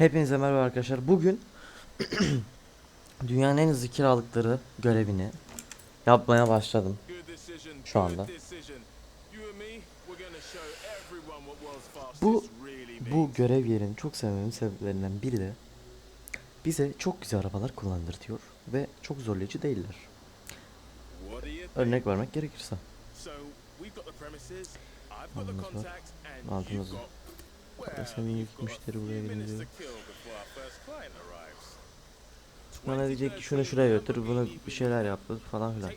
Hepinize merhaba arkadaşlar. Bugün dünyanın en hızlı kiralıkları görevini yapmaya başladım. Şu anda. Bu bu görev yerini çok sevmemin sebeplerinden biri de bize çok güzel arabalar kullandırtıyor ve çok zorlayıcı değiller. Örnek vermek gerekirse. Altımız Mesela ilk müşteri buraya gelince. Bana diyecek ki şunu şuraya götür, bunu bir şeyler yap falan filan.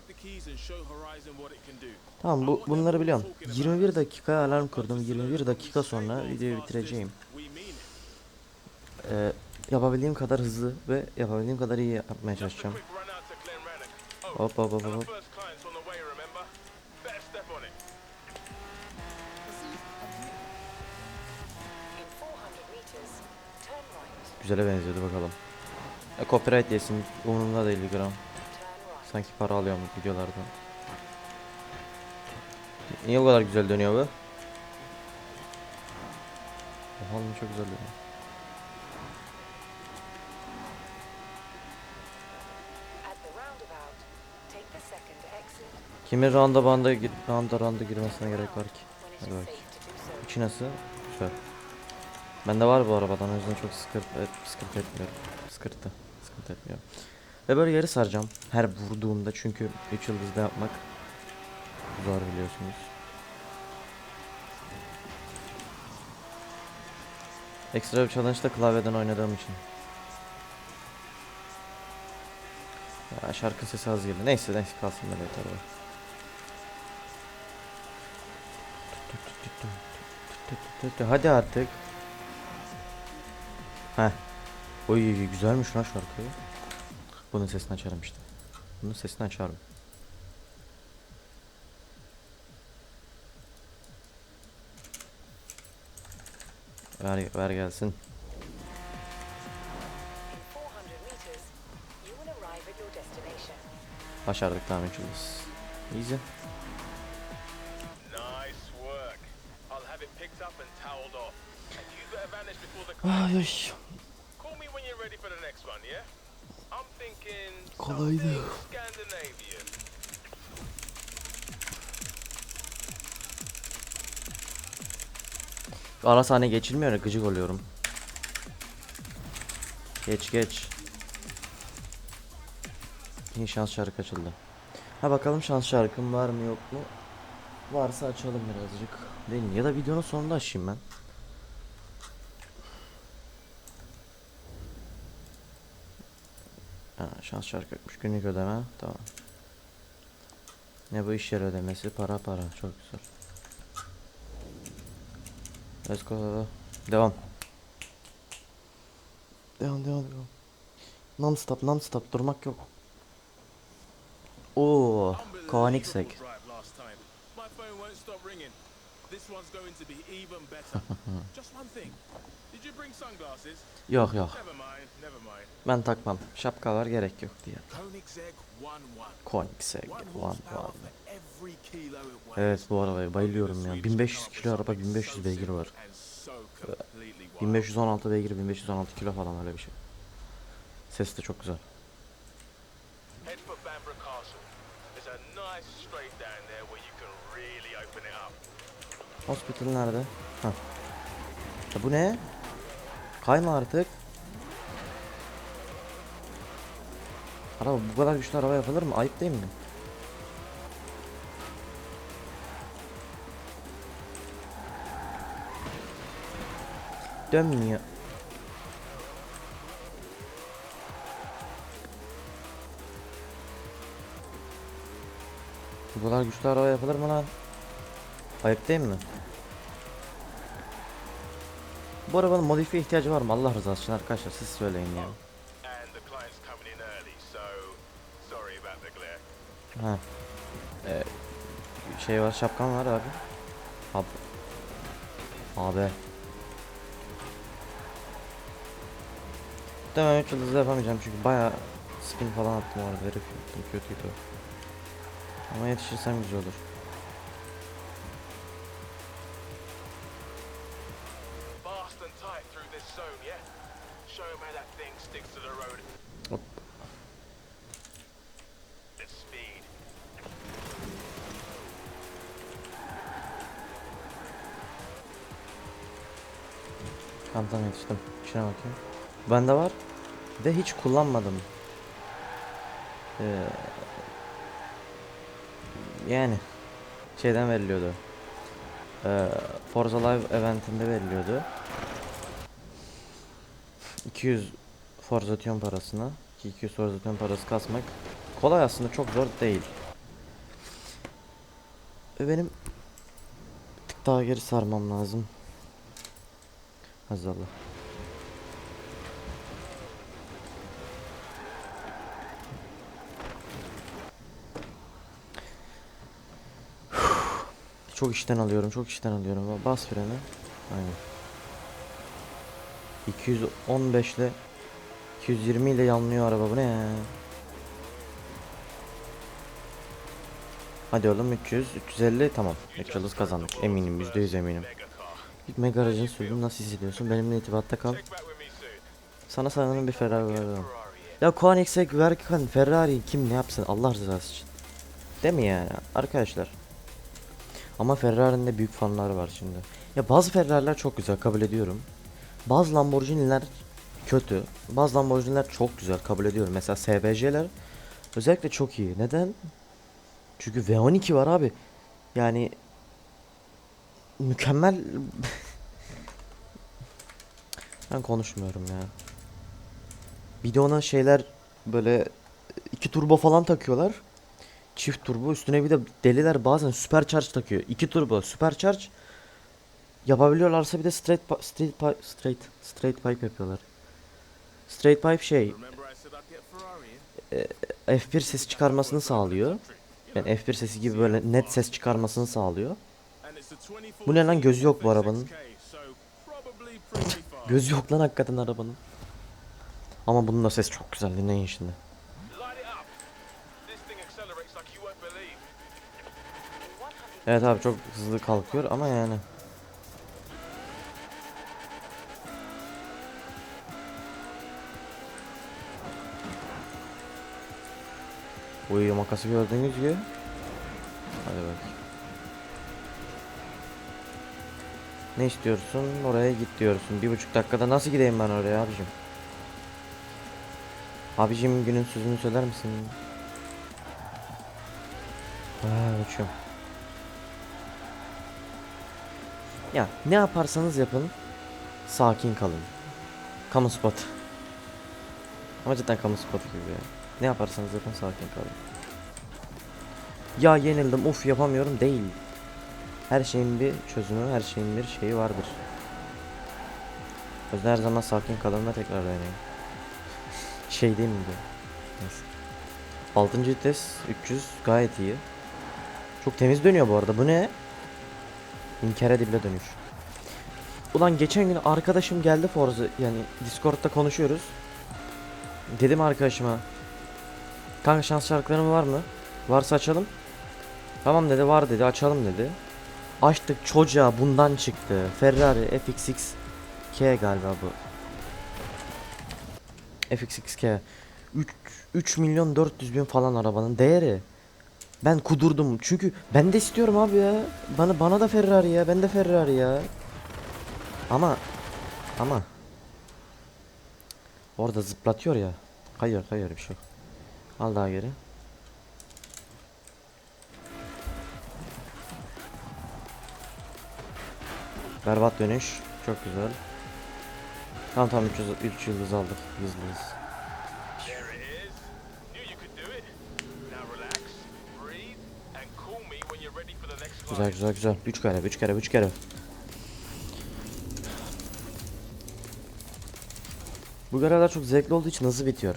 Tamam bu bunları biliyorum. 21 dakika alarm kurdum. 21 dakika sonra videoyu bitireceğim. Ee, yapabildiğim kadar hızlı ve yapabildiğim kadar iyi yapmaya çalışacağım. Hop hop hop hop. Güzele benziyordu bakalım. E, copyright yesin. Umurumda değil gram. Sanki para alıyorum videolardan. Niye bu kadar güzel dönüyor bu? Oha çok güzel dönüyor. Kimin randa banda randa randa girmesine gerek var ki? Hadi bak. İçi nasıl? Güzel. Bende var bu arabadan o yüzden çok sıkıntı, et, sıkıntı etmiyorum. Sıkıntı. Sıkıntı etmiyorum. Ve böyle yarı saracağım. Her vurduğumda çünkü 3 yıldızda yapmak zor biliyorsunuz. Ekstra bir challenge'da klavyeden oynadığım için. Ya şarkı sesi az geldi. Neyse neyse kalsın böyle o. Hadi artık. Heh. Oy güzelmiş lan şarkı. Bunun sesini açarım işte. Bunun sesini açarım. Ver, ver gelsin. In 400 meters, you will Kolaydı. Ara sahne geçilmiyor ya gıcık oluyorum. Geç geç. İyi şans şarkı açıldı. Ha bakalım şans şarkım var mı yok mu? Varsa açalım birazcık. Değil mi? Ya da videonun sonunda açayım ben. Ha, şans şarkı yokmuş. Günlük ödeme. Tamam. Ne bu iş yeri ödemesi? Para para. Çok güzel. Go. Devam. Devam devam devam. Non stop non stop durmak yok. Oo, Koenigsegg. This one's going to be even better. Just one thing. Did you bring sunglasses? Yok yok. Never mind, never mind. Ben takmam. Şapka var gerek yok diye. Koenigsegg 1-1. Koenigsegg One one horsepower one. for every kilo it weighs. Evet bu arabaya bayılıyorum ya. 1500 kilo araba 1500 beygir var. And so completely wild. 1516 beygir 1516 kilo falan öyle bir şey. Ses de çok güzel. Hospital nerede? Hah. Ya bu ne? Kayma artık. Araba bu kadar güçlü araba yapılır mı? Ayıp değil mi? Dönmüyor. Bu kadar güçlü araba yapılır mı lan? Ayıp değil mi? Bu arabanın modifiye ihtiyacı var mı? Allah rızası için arkadaşlar siz söyleyin ya. Ha. Ee, şey var şapkan var abi. Abi. Abi. Demem 3 yıldızlı yapamayacağım çünkü baya spin falan attım o arada herif yaptım kötüydü. Ama yetişirsem güzel olur. İçine bakayım. Bende var. Ve hiç kullanmadım. Ee, yani şeyden veriliyordu. Ee, Forza Live eventinde veriliyordu. 200 Forza Tion parasına ki 200 Forza Tion parası kasmak kolay aslında çok zor değil. Benim bir tık daha geri sarmam lazım. Hazallah. Çok işten alıyorum, çok işten alıyorum. Bas freni. Aynen. 215 ile 220 ile yanlıyor araba bu ne ya? Hadi oğlum 300, 350 tamam. Yıldız kazandık. Eminim, %100 eminim. İlk mega aracını sürdüm nasıl hissediyorsun? Benimle irtibatta kal. Sana sanırım bir Ferrari yeah. Ya Koenigsegg verken Ferrari kim ne yapsın Allah rızası için. Değil mi yani arkadaşlar? Ama Ferrari'nin de büyük fanları var şimdi. Ya bazı Ferrari'ler çok güzel kabul ediyorum. Bazı Lamborghini'ler kötü. Bazı Lamborghini'ler çok güzel kabul ediyorum. Mesela SVJ'ler özellikle çok iyi. Neden? Çünkü V12 var abi. Yani mükemmel Ben konuşmuyorum ya. Bir de ona şeyler böyle iki turbo falan takıyorlar. Çift turbo üstüne bir de deliler bazen supercharge takıyor. İki turbo supercharge yapabiliyorlarsa bir de straight straight pi- straight straight pipe yapıyorlar. Straight pipe şey Ferrari? F1 ses çıkarmasını sağlıyor. Yani F1 sesi gibi böyle net ses çıkarmasını sağlıyor. And it's a 24 Bu ne lan gözü yok bu V6K, arabanın. Gözü yok lan hakikaten arabanın. Ama bunun da sesi çok güzel dinleyin şimdi. Evet abi çok hızlı kalkıyor ama yani. Uyuyor makası gördüğünüz gibi. Hadi bak. Ne istiyorsun? Oraya git diyorsun. Bir buçuk dakikada nasıl gideyim ben oraya abicim? Abicim günün sözünü söyler misin? Ha, uçuyorum. Ya ne yaparsanız yapın sakin kalın. Kamu spot. Ama cidden kamu spotu gibi. Ne yaparsanız yapın sakin kalın. Ya yenildim uf yapamıyorum değil. Her şeyin bir çözümü, her şeyin bir şeyi vardır. O her zaman sakin kalın ve tekrar deneyin. Şey değil mi bu? Neyse. 6. vites 300 gayet iyi. Çok temiz dönüyor bu arada. Bu ne? İnkara dible dönüş. Ulan geçen gün arkadaşım geldi Forza yani Discord'da konuşuyoruz. Dedim arkadaşıma Kanka şans şarkıların var mı? Varsa açalım. Tamam dedi var dedi açalım dedi. Açtık çocuğa bundan çıktı. Ferrari FXX galiba bu. FXX-K 3, 3 milyon 400 bin falan arabanın değeri. Ben kudurdum çünkü ben de istiyorum abi ya. Bana bana da Ferrari ya. Ben de Ferrari ya. Ama ama orada zıplatıyor ya. Hayır hayır bir şey. Al daha geri. Berbat dönüş. Çok güzel. Tamam tamam 300, 3 yıldız aldık. Yıldız. Güzel güzel güzel. 3 kere 3 kere 3 kere. Bu görevler çok zevkli olduğu için hızlı bitiyor.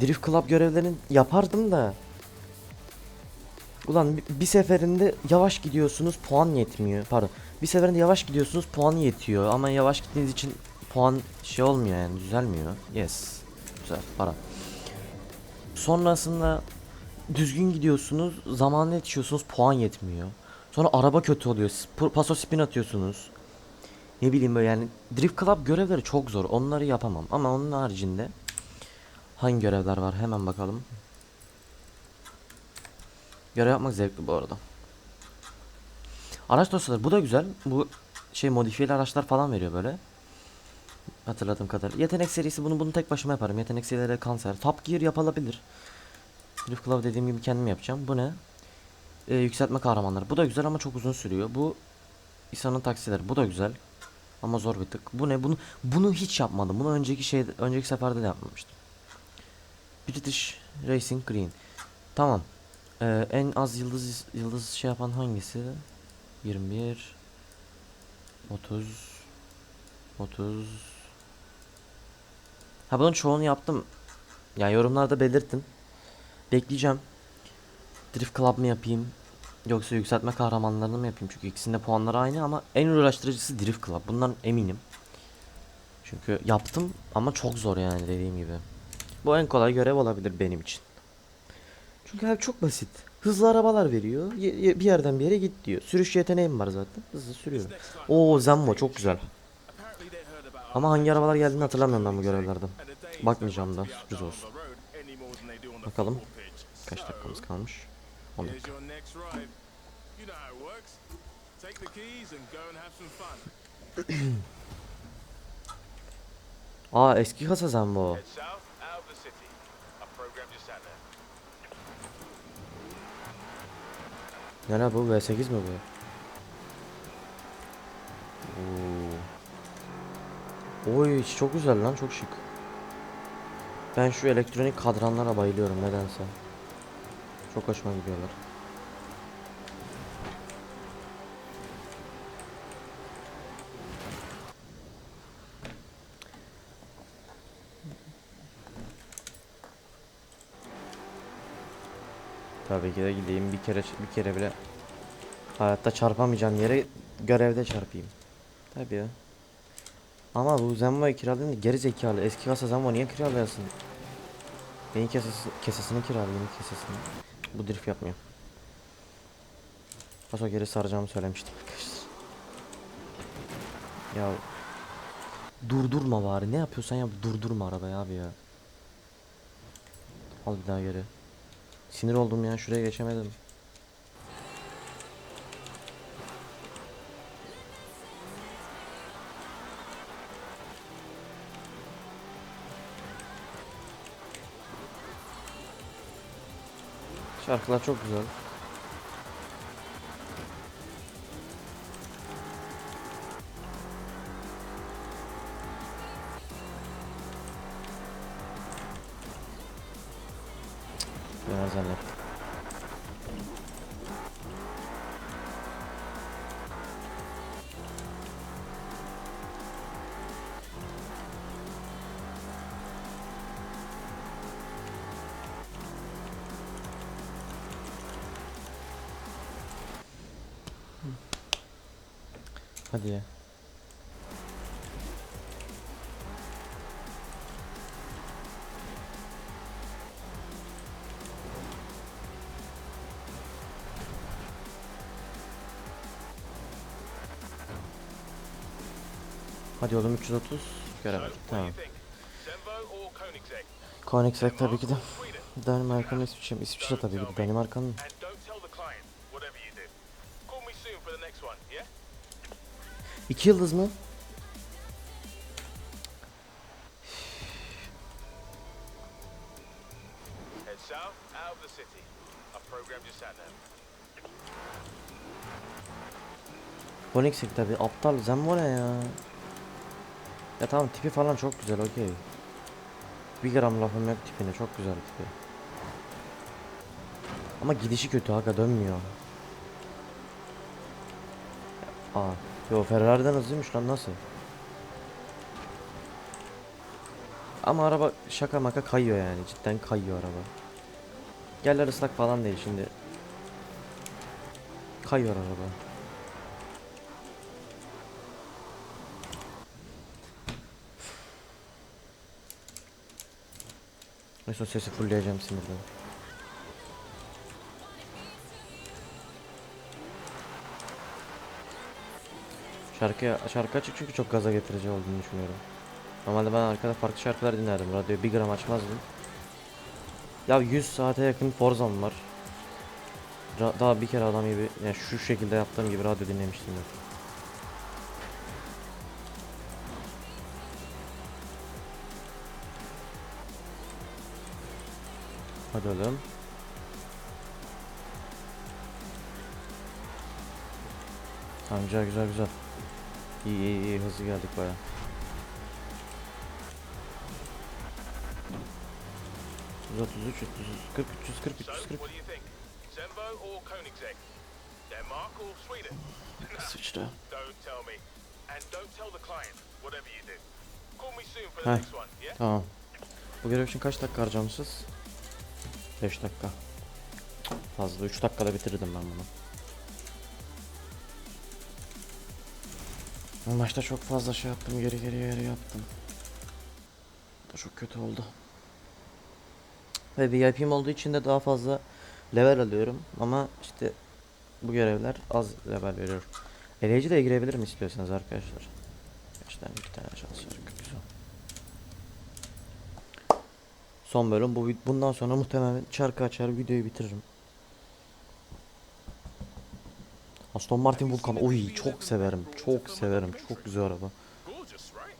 Drift Club görevlerini yapardım da. Ulan bir, seferinde yavaş gidiyorsunuz puan yetmiyor. Pardon. Bir seferinde yavaş gidiyorsunuz puan yetiyor. Ama yavaş gittiğiniz için puan şey olmuyor yani düzelmiyor. Yes. Güzel para. Sonrasında düzgün gidiyorsunuz, zamanla yetişiyorsunuz, puan yetmiyor. Sonra araba kötü oluyor. Paso spin atıyorsunuz. ne bileyim böyle yani Drift Club görevleri çok zor. Onları yapamam. Ama onun haricinde hangi görevler var hemen bakalım. Görev yapmak zevkli bu arada. Araç dosyaları bu da güzel. Bu şey modifiyeli araçlar falan veriyor böyle. Hatırladığım kadarıyla. Yetenek serisi bunu bunu tek başıma yaparım. Yetenek serileri kanser. Top Gear yapılabilir. Drift Club dediğim gibi kendim yapacağım. Bu ne? Ee, yükseltme kahramanları. Bu da güzel ama çok uzun sürüyor. Bu İsa'nın taksileri. Bu da güzel. Ama zor bir tık. Bu ne? Bunu bunu hiç yapmadım. Bunu önceki şey önceki seferde de yapmamıştım. British Racing Green. Tamam. Ee, en az yıldız yıldız şey yapan hangisi? 21 30 30 Ha bunun çoğunu yaptım. Ya yorumlarda belirtin. Bekleyeceğim. Drift Club mı yapayım? Yoksa yükseltme kahramanlarını mı yapayım? Çünkü ikisinde puanları aynı ama en uğraştırıcısı Drift Club. Bundan eminim. Çünkü yaptım ama çok zor yani dediğim gibi. Bu en kolay görev olabilir benim için. Çünkü abi çok basit. Hızlı arabalar veriyor. Bir yerden bir yere git diyor. Sürüş yeteneğim var zaten. Hızlı sürüyorum. Oo Zenmo çok güzel. Ama hangi arabalar geldiğini hatırlamıyorum ben bu görevlerden. Bakmayacağım da sürpriz olsun. Bakalım. Kaç dakikamız kalmış? 10 Here's dakika. Aa eski kasa Zenmo. Head south, out of the city. A program just sat there. Ne la bu V8 mi bu? Oo. Oy çok güzel lan çok şık. Ben şu elektronik kadranlara bayılıyorum nedense. Çok hoşuma gidiyorlar. Tabii ki de gideyim bir kere bir kere bile hayatta çarpamayacağım yere görevde çarpayım. Tabii ya. Ama bu Zenvo'yu kiraladın da geri zekalı. Eski kasa Zenvo niye kiralayasın? Yeni kesesi, kesesini kirala yeni kesesini. Bu drift yapmıyor. Paso geri saracağımı söylemiştim arkadaşlar. Ya durdurma bari ne yapıyorsan yap durdurma arabayı abi ya. Al bir daha geri. Sinir oldum ya şuraya geçemedim. Şarkılar çok güzel. Hadi ya. Hadi oğlum 330 göremedim. Tamam. Koenigsegg? Tabii ki de. Danimarka'nın İsviçre, İsviçre tabii ki de. Danimarka'nın. Program just sat there. Koenigsegg tabii. Aptal Zenmo ne ya? Ya tamam tipi falan çok güzel okey. Bir gram lafım yok tipine çok güzel tipi. Ama gidişi kötü aga dönmüyor. Aa, yo Ferrari'den hızlıymış lan nasıl? Ama araba şaka maka kayıyor yani cidden kayıyor araba. Yerler ıslak falan değil şimdi. Kayıyor araba. Neyse sesi fullleyeceğim sinirden. Şarkı, şarkı açık çünkü çok gaza getirici olduğunu düşünüyorum. Normalde ben arkada farklı şarkılar dinlerdim. Radyoyu bir gram açmazdım. Ya 100 saate yakın Forza'm var. Ra- daha bir kere adam gibi yani şu şekilde yaptığım gibi radyo dinlemiştim yok. Hadi oğlum. Tamam güzel güzel güzel. İyi iyi iyi hızlı geldik baya. Yüz otuz üç, yüz kırk, yüz yüz one, yeah? Tamam. Bu görev için kaç dakika harcamışız? 5 dakika. Fazla 3 dakikada bitirdim ben bunu. Başta çok fazla şey yaptım geri geri geri yaptım. Bu çok kötü oldu. Ve VIP'm olduğu için de daha fazla level alıyorum ama işte bu görevler az level veriyor. Eleyici de girebilirim istiyorsanız arkadaşlar. Gerçekten iki tane şans var. Son bölüm bu bundan sonra muhtemelen çarkı açar videoyu bitiririm. Aston Martin Vulcan oy çok severim. Çok severim. Çok güzel araba. Gorgeous, right?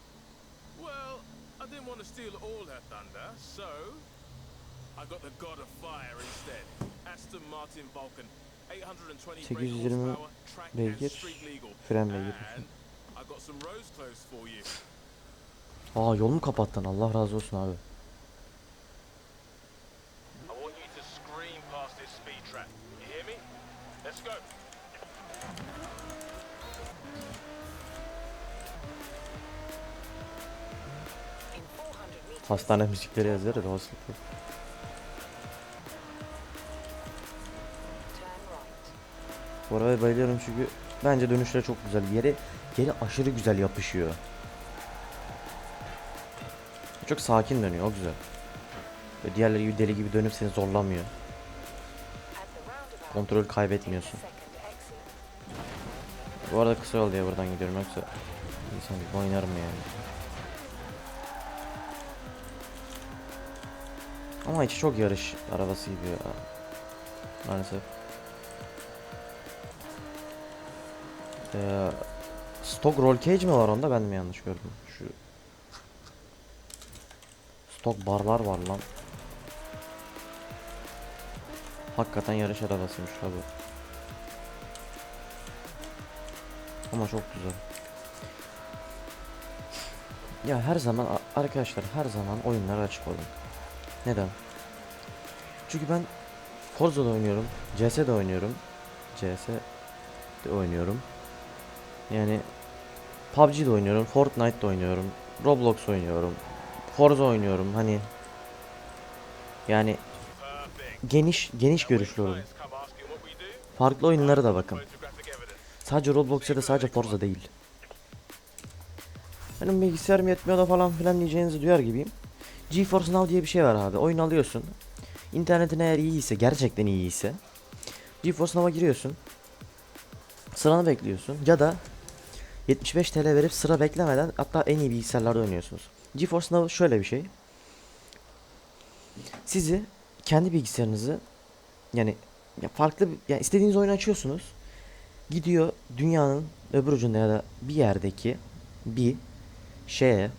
Well, I didn't want to steal all her thunder, so I got the God of Fire instead. Aston Martin Vulcan, 820 brake 820 horsepower, track and beygir, street legal. fren beygir. And I got some rose clothes for you. Aa yol mu kapattın? Allah razı olsun abi. I want you to scream past this speed trap. You hear me? Let's go. In 400 meters, Hastane müzikleri yazıyor ya rahatsızlık. turn right. Bu arabaya bayılıyorum çünkü bence dönüşleri çok güzel. Yere yere aşırı güzel yapışıyor. Çok sakin dönüyor o güzel. Ve diğerleri gibi deli gibi dönüp seni zorlamıyor. Kontrol kaybetmiyorsun. Bu arada kısa yol diye buradan gidiyorum yoksa insan gibi oynarım yani. Ama içi çok yarış arabası gibi ya. Maalesef. Ee, stock roll cage mi var onda ben mi yanlış gördüm? Şu Stock barlar var lan. Hakikaten yarış arabasıymış la Ama çok güzel. Ya her zaman arkadaşlar her zaman oyunlara açık olun. Neden? Çünkü ben Forza'da oynuyorum, CS'de oynuyorum. CS'de oynuyorum. Yani PUBG'de oynuyorum, Fortnite'da oynuyorum, Roblox oynuyorum, Forza oynuyorum. Hani yani geniş geniş görüşlü olun. Farklı oyunlara da bakın. Sadece Roblox ya da sadece Forza değil. Benim bilgisayarım yetmiyor da falan filan diyeceğinizi duyar gibiyim. GeForce Now diye bir şey var abi. Oyun alıyorsun. İnternetin eğer iyiyse, gerçekten iyiyse GeForce Now'a giriyorsun. Sıranı bekliyorsun ya da 75 TL verip sıra beklemeden hatta en iyi bilgisayarlarda oynuyorsunuz. GeForce Now şöyle bir şey. Sizi kendi bilgisayarınızı yani ya farklı yani istediğiniz oyunu açıyorsunuz gidiyor dünyanın öbür ucunda ya da bir yerdeki bir şeye e,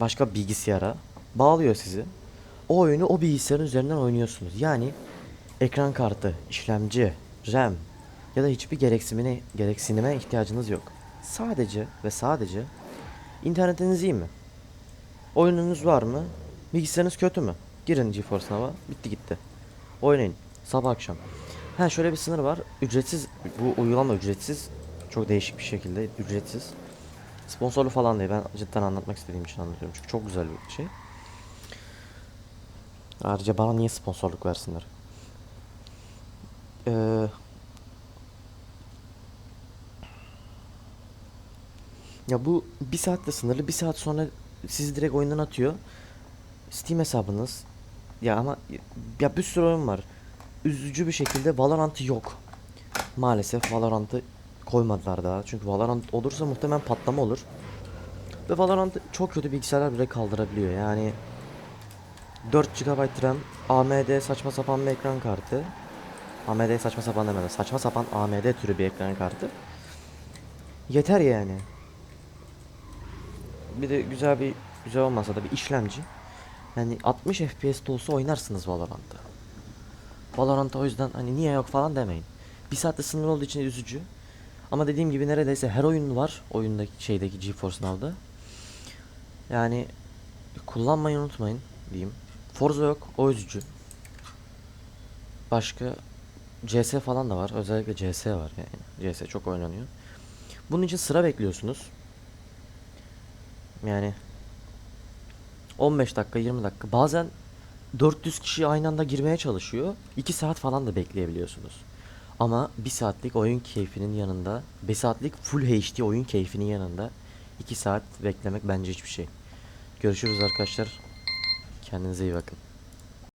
başka bilgisayara bağlıyor sizi. O oyunu o bilgisayarın üzerinden oynuyorsunuz. Yani ekran kartı, işlemci, RAM ya da hiçbir gereksinime, gereksinime ihtiyacınız yok. Sadece ve sadece internetiniz iyi mi? Oyununuz var mı? Bilgisayarınız kötü mü? Girin GeForce Now'a. Bitti gitti. Oynayın. Sabah akşam. Ha şöyle bir sınır var. Ücretsiz bu uygulama ücretsiz. Çok değişik bir şekilde ücretsiz. Sponsorlu falan değil. Ben cidden anlatmak istediğim için anlatıyorum. Çünkü çok güzel bir şey. Ayrıca bana niye sponsorluk versinler? Ee, ya bu bir saatte sınırlı. Bir saat sonra sizi direkt oyundan atıyor. Steam hesabınız. Ya ama ya bir sürü oyun var üzücü bir şekilde Valorant yok. Maalesef Valorant'ı koymadılar daha. Çünkü Valorant olursa muhtemelen patlama olur. Ve Valorant çok kötü bilgisayarlar bile kaldırabiliyor. Yani 4 GB RAM, AMD saçma sapan bir ekran kartı. AMD saçma sapan demeden, saçma sapan AMD türü bir ekran kartı. Yeter yani. Bir de güzel bir güzel olmasa da bir işlemci. Yani 60 FPS'te olsa oynarsınız Valorant'ta. Valorant'ta o yüzden hani niye yok falan demeyin. Bir saatte sınır olduğu için üzücü. Ama dediğim gibi neredeyse her oyun var oyundaki şeydeki GeForce Now'da. Yani kullanmayı unutmayın diyeyim. Forza yok o üzücü. Başka CS falan da var. Özellikle CS var yani. CS çok oynanıyor. Bunun için sıra bekliyorsunuz. Yani 15 dakika 20 dakika bazen 400 kişi aynı anda girmeye çalışıyor. 2 saat falan da bekleyebiliyorsunuz. Ama 1 saatlik oyun keyfinin yanında 1 saatlik full HD oyun keyfinin yanında 2 saat beklemek bence hiçbir şey. Görüşürüz arkadaşlar. Kendinize iyi bakın.